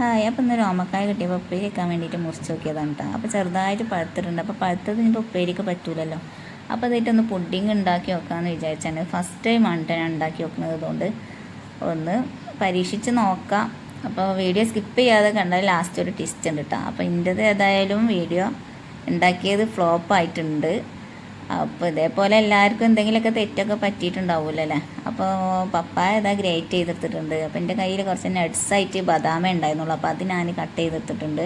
Hi അപ്പം ഇന്ന് ഓമക്കായ കിട്ടിയപ്പോൾ ഉപ്പേരി വെക്കാൻ വേണ്ടിയിട്ട് മുറിച്ച് നോക്കിയതാണ് കേട്ടോ അപ്പോൾ ചെറുതായിട്ട് പഴുത്തിട്ടുണ്ട്. അപ്പോൾ പഴുത്തത് ഇനിയിപ്പോൾ ഉപ്പേരിക്ക് പറ്റൂലല്ലോ. അപ്പോൾ അതായിട്ടൊന്ന് പുഡിങ് ഉണ്ടാക്കി നോക്കാമെന്ന് വിചാരിച്ചാണ്. ഫസ്റ്റ് ടൈം ആണ് ഞാൻ ഉണ്ടാക്കി നോക്കുന്നത് അതുകൊണ്ട് ഒന്ന് പരീക്ഷിച്ച് നോക്കാം. അപ്പോൾ വീഡിയോ സ്കിപ്പ് ചെയ്യാതെ കണ്ടാൽ ലാസ്റ്റ് ഒരു ടിസ്റ്റ് ഉണ്ട് കേട്ടോ അപ്പോൾ ഇതിന്റെത് ഏതായാലും വീഡിയോ ഉണ്ടാക്കിയത് ഫ്ലോപ്പ് ആയിട്ടുണ്ട്. അപ്പോൾ ഇതേപോലെ എല്ലാവർക്കും എന്തെങ്കിലുമൊക്കെ തെറ്റൊക്കെ പറ്റിയിട്ടുണ്ടാവുമല്ലോ അല്ലേ അപ്പോൾ പപ്പായ ഇതാ ഗ്രേറ്റ് ചെയ്തെടുത്തിട്ടുണ്ട്. അപ്പോൾ എന്റെ കയ്യിൽ കുറച്ച് നട്ട്സായിട്ട് ബദാമേ ഉണ്ടായിരുന്നുള്ളൂ. അപ്പോൾ അത് ഞാൻ കട്ട് ചെയ്തെടുത്തിട്ടുണ്ട്.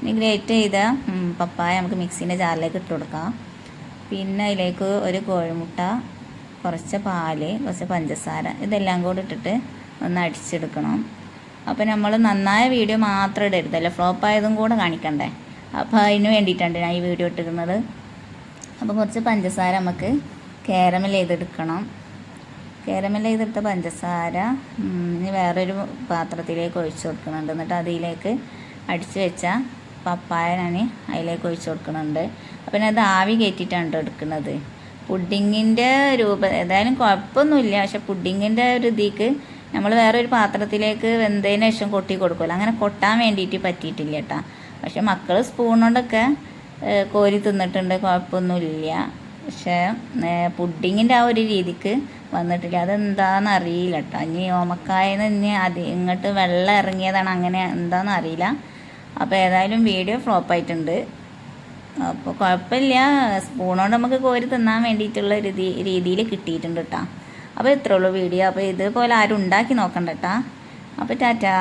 ഇനി ഗ്രേറ്റ് ചെയ്ത പപ്പായ നമുക്ക് മിക്സീന്റെ ജാറിലേക്ക് ഇട്ട് കൊടുക്കാം. പിന്നെ അതിലേക്ക് ഒരു കോഴിമുട്ട കുറച്ച് പാൽ കുറച്ച് പഞ്ചസാര ഇതെല്ലാം കൂടി ഇട്ടിട്ട് ഒന്ന് അടിച്ചെടുക്കണം. അപ്പോൾ നമ്മൾ നന്നായ വീഡിയോ മാത്രം ഇടരുതല്ലേ ഫ്ലോപ്പ് ആയതും കൂടെ കാണിക്കണ്ടേ? അപ്പോൾ അതിന് വേണ്ടിയിട്ടാണ് ഞാൻ ഈ വീഡിയോ ഇട്ടിരുന്നത്. അപ്പോൾ കുറച്ച് പഞ്ചസാര നമുക്ക് കാരമൽ ചെയ്തെടുക്കണം. കാരമൽ ചെയ്തെടുത്ത പഞ്ചസാര ഇനി വേറൊരു പാത്രത്തിലേക്ക് ഒഴിച്ചു കൊടുക്കുന്നുണ്ട്. എന്നിട്ട് അതിലേക്ക് അടിച്ചു വെച്ച പപ്പായ ഞാൻ അതിലേക്ക് ഒഴിച്ചു കൊടുക്കുന്നുണ്ട്. അപ്പം ഞാൻ അത് ആവി കയറ്റിയിട്ടാണ് എടുക്കുന്നത്. പുഡിങ്ങിന്റെ രൂപ ഏതായാലും കുഴപ്പമൊന്നുമില്ല. പക്ഷെ പുഡിങ്ങിന്റെ ഒരു ഇതിക്ക് നമ്മൾ വേറൊരു പാത്രത്തിലേക്ക് വെന്തതിന് ശേഷം കൊട്ടി കൊടുക്കുമല്ലോ. അങ്ങനെ കൊട്ടാൻ വേണ്ടിയിട്ട് പറ്റിയിട്ടില്ല കേട്ടോ പക്ഷെ മക്കൾ സ്പൂൺ കൊണ്ടൊക്കെ ഏഹ് കോരി തിന്നിട്ടുണ്ട് കുഴപ്പമൊന്നുമില്ല. പക്ഷേ പുഡിങ്ങിന്റെ ആ ഒരു രീതിക്ക് വന്നിട്ടില്ല. അതെന്താന്ന് അറിയില്ല കേട്ടോ ഇനി ഓമക്കായെന്ന് ഇനി അത് ഇങ്ങോട്ട് വെള്ളം ഇറങ്ങിയതാണ് അങ്ങനെ എന്താണെന്ന് അറിയില്ല അപ്പോൾ ഏതായാലും വീഡിയോ ഫ്ലോപ്പ് ആയിട്ടുണ്ട് അപ്പോൾ കുഴപ്പമില്ല. സ്പൂണോണ്ട് നമുക്ക് കോരി തിന്നാൻ വേണ്ടിയിട്ടുള്ള രീതി രീതിയിൽ കിട്ടിയിട്ടുണ്ട് കേട്ടോ അപ്പോൾ ഇത്രയുള്ളൂ വീഡിയോ. അപ്പോൾ ഇതുപോലെ ആരും ഉണ്ടാക്കി നോക്കണ്ട കേട്ടോ അപ്പോൾ ടാറ്റാ.